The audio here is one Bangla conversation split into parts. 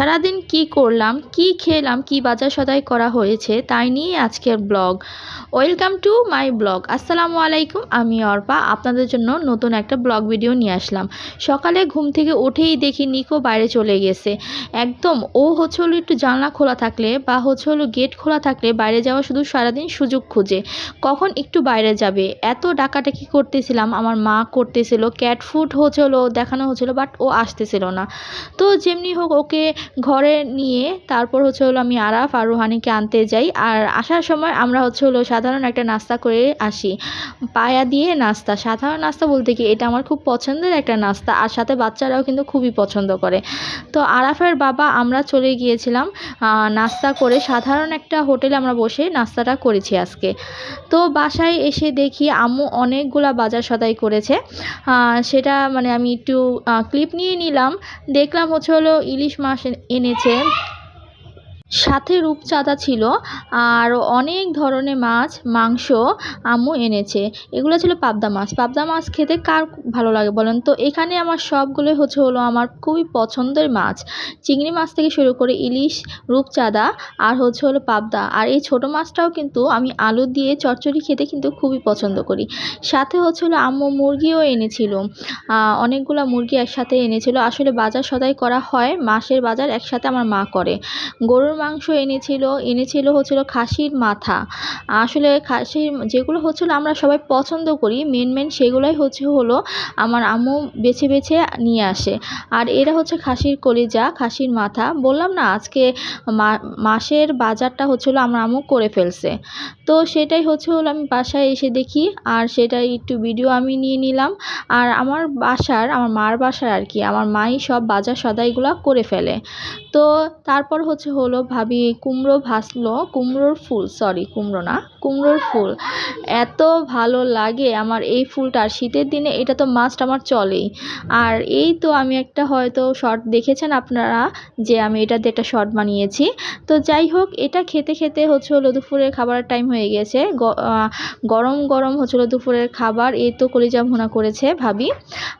সারাদিন কি করলাম, কি খেলাম, কি বাজার সদাই করা হয়েছে তাই নিয়ে আজকের blog. Welcome to my blog. আসসালামু আলাইকুম, আমি অর্পা। আপনাদের জন্য নতুন একটা ব্লগ ভিডিও নিয়ে আসলাম। সকালে ঘুম থেকে উঠেই দেখি নিকো বাইরে চলে গেছে। একদম ও হচ্ছে হলো একটু জানলা খোলা থাকলে বা হচ্ছে হলো গেট খোলা থাকলে বাইরে যাওয়া শুধু সারাদিন সুযোগ খুঁজে। কখন একটু বাইরে যাবে? এত ডাকাটাকি করতেছিলাম, আমার মা করতেছিল ক্যাট ফুড হচ্ছে হলো দেখানো হচ্ছিল বাট ও আসতেছিল না। তো যেমনি হোক ওকে ঘরে নিয়ে তারপর হচ্ছে হলো আমি আরাফ আর রুহানিকে আনতে যাই। আর আসার সময় আমরা হচ্ছে হলো সাধারণ একটা নাস্তা করে আসি। পায়া দিয়ে নাস্তা। সাধারণ নাস্তা বলতে কি? এটা আমার খুব পছন্দের একটা নাস্তা। আর সাথে বাচ্চারাও কিন্তু খুবই পছন্দ করে। তো আরাফের বাবা, আমরা চলে গিয়েছিলাম নাস্তা করে। সাধারণ একটা হোটেলে আমরা বসে নাস্তাটা করেছি আজকে। তো বাসায় এসে দেখি আম্মু অনেকগুলা বাজার সদাই করেছে। সেটা মানে আমি একটু ক্লিপ নিয়ে নিলাম। দেখলাম হচ্ছে হলো ইলিশ মাছ এনেছে। সাথে রূপচাঁদা ছিল আর অনেক ধরনের মাছ, মাংস আম্মু এনেছে। এগুলো ছিল পাবদা মাছ। পাবদা মাছ খেতে কার ভালো লাগে বলেন তো? এখানে আমার সবগুলোই হচ্ছে হলো আমার খুবই পছন্দের মাছ। চিংড়ি মাছ থেকে শুরু করে ইলিশ, রূপচাঁদা আর হচ্ছে হলো পাবদা। আর এই ছোট মাছটাও কিন্তু আমি আলু দিয়ে চচ্চড়ি খেতে কিন্তু খুবই পছন্দ করি। সাথে হচ্ছে হলো আম্মু মুরগিও এনেছিল। অনেকগুলো মুরগি একসাথে এনেছিল। আসলে বাজার সদাই করা হয়, মাসের বাজার একসাথে আমার মা করে। গরুর মাংস এনেছিল এনেছিল হচ্ছিল খাসির মাথা। আসলে খাসির যেগুলো হচ্ছিল আমরা সবাই পছন্দ করি মেন মেন সেগুলোই হচ্ছে হলো আমার আম্মু বেছে বেছে নিয়ে আসে। আর এরা হচ্ছে খাসির কলিজা, খাসির মাথা। বললাম না, আজকে মাসের বাজারটা হচ্ছিল আমার আম্মু করে ফেলছে। তো সেটাই হচ্ছে হলো আমি বাসায় এসে দেখি, আর সেটাই একটু ভিডিও আমি নিয়ে নিলাম। আর আমার বাসার, আমার মার বাসার আর কি, আমার মাই সব বাজার সদাইগুলো করে ফেলে। তো তারপর হচ্ছে হলো ভাবি, কুমড়ো ভাসলো, কুমড়োর ফুল সরি কুমড়ো না, কুমড়োর ফুল। এত ভালো লাগে আমার এই ফুলটা, আর শীতের দিনে এটা তো মাস্ট আমার চলেই। আর এই তো আমি একটা হয়তো শর্ট দেখেছেন আপনারা যে আমি এটাতে একটা শর্ট বানিয়েছি। তো যাই হোক, এটা খেতে খেতে হচ্ছে হলো দুপুরের খাবারের টাইম হয়ে গেছে। গরম গরম হচ্ছে হলো দুপুরের খাবার, এই তো কলিজা ভুনা করেছে ভাবি।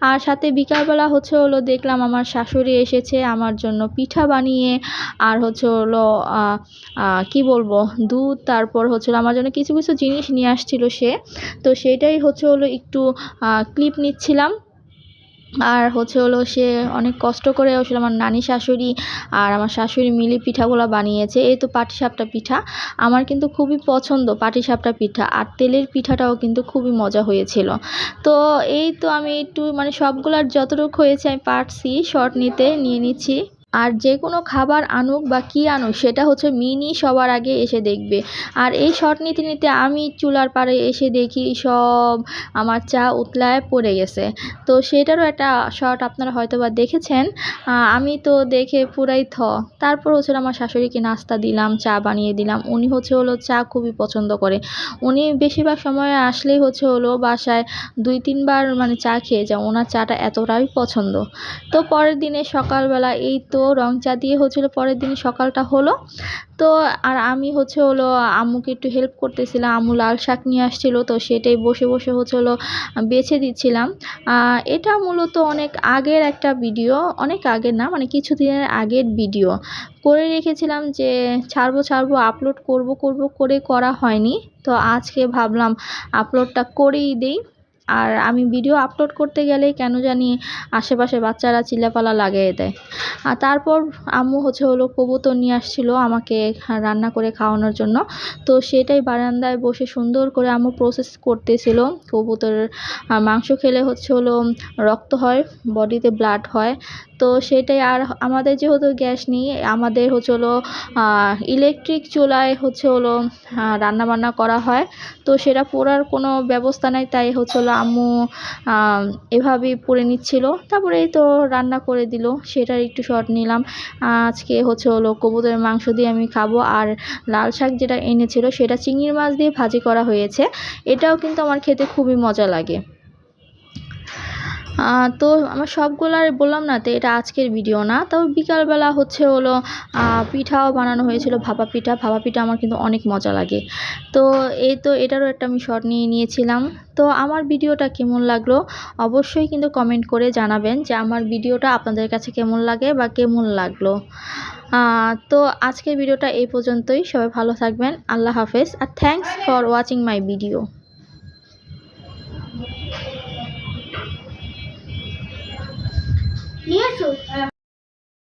আর সাথে বিকালবেলা হচ্ছে হলো দেখলাম আমার শাশুড়ি এসেছে আমার জন্য পিঠা বানিয়ে, আর হচ্ছে হলো কি বলব? দুধ, তারপর হচ্ছে আমার জন্য কিছু কিছু জিনিস নিয়ে আসছিল সে। তো সেটাই হচ্ছে হলো একটু ক্লিপ নিচ্ছিলাম। আর হচ্ছে হলো সে অনেক কষ্ট করে আসলে আমার নানি শাশুড়ি আর আমার শাশুড়ি মিলি পিঠাগুলো বানিয়েছে। এই তো পাটিসাপটা পিঠা। আমার কিন্তু খুবই পছন্দ পাটিসাপটা পিঠা। আর তেলের পিঠাটাও কিন্তু খুবই মজা হয়েছিল। তো এই তো আমি একটু মানে সবগুলার যতটুকু হয়েছে আমি পারছি শর্ট নিতে, নিয়ে নিচ্ছি। আর যে কোনো খাবার আনুক বা কী আনুক, সেটা হচ্ছে মিনি সবার আগে এসে দেখবে। আর এই শর্ট নিতে নিতে আমি চুলার পাড়ে এসে দেখি সব আমার চা উতলায় পড়ে গেছে। তো সেটারও একটা শর্ট আপনারা হয়তো বা দেখেছেন আমি তো দেখে পুরাই থ। তারপর হচ্ছে আমার শাশুড়িকে নাস্তা দিলাম, চা বানিয়ে দিলাম। উনি হচ্ছে হলো চা খুবই পছন্দ করে। উনি বেশিরভাগ সময় আসলেই হচ্ছে হলো বাসায় দুই, তিনবার মানে চা খেয়ে যায়। ওনার চাটা এতটাই পছন্দ। তো পরের দিনে সকালবেলা এই তো রং চা দিয়ে হচ্ছিল পরের দিন সকালটা হলো। তো আর আমি হচ্ছে হলো আম্মুকে একটু হেল্প করতেছিলাম, আম্মু লাল শাক নিয়ে আসছিল, তো সেটাই বসে বসে হচ্ছে হলো বেছে দিচ্ছিলাম। এটা মূলত অনেক আগের একটা ভিডিও অনেক আগের না মানে কিছুদিনের আগের ভিডিও করে রেখেছিলাম যে ছাড়বো ছাড়বো আপলোড করব করব, করে করা হয়নি। তো আজকে ভাবলাম আপলোডটা করেই দেই। আর আমি ভিডিও আপলোড করতে গেলেই কেন জানি আশেপাশে বাচ্চারা চিল্লাপালা লাগিয়ে দেয়। আর তারপর আম্মু হচ্ছে হলো কবুতর নিয়ে আসছিল আমাকে রান্না করে খাওয়ানোর জন্য। তো সেটাই বারান্দায় বসে সুন্দর করে আম্মু প্রসেস করতেছিল। কবুতরের মাংস খেলে হচ্ছে হলো রক্ত হয় বডিতে ব্লাড হয়। তো সেটাই আর আমাদের যেহেতু গ্যাস নেই, আমাদের হচ্ছে হলো ইলেকট্রিক চুলায় হচ্ছে হলো রান্না বান্না করা হয়। তো সেটা পোড়ার কোনো ব্যবস্থা নাই, তাই হচ্ছে হলো আম্মু এভাবেই পরে নিচ্ছিল। তারপরে এই তো রান্না করে দিল, সেটার একটু শর্ট নিলাম। আজকে হচ্ছে হলো কবুতরের মাংস দিয়ে আমি খাব, আর লাল শাক যেটা এনেছিল সেটা চিংড়ি মাছ দিয়ে ভাজি করা হয়েছে। এটাও কিন্তু আমার খেতে খুবই মজা লাগে। তো আমার সবগুলার বললাম না, তো এটা আজকের ভিডিও না। তবে বিকালবেলা হচ্ছে হলো পিঠাও বানানো হয়েছিল, ভাপা পিঠা। ভাপা পিঠা আমার কিন্তু অনেক মজা লাগে। তো এই তো এটারও একটা আমি শর্ট নিয়ে নিয়েছিলাম। তো আমার ভিডিওটা কেমন লাগল অবশ্যই কিন্তু কমেন্ট করে জানাবেন যে আমার ভিডিওটা আপনাদের কাছে কেমন লাগে বা কেমন লাগল। তো আজকের ভিডিওটা এই পর্যন্তই। সবাই ভালো থাকবেন। আল্লাহ হাফেজ। আর thanks for watching my video নিয়ে আসো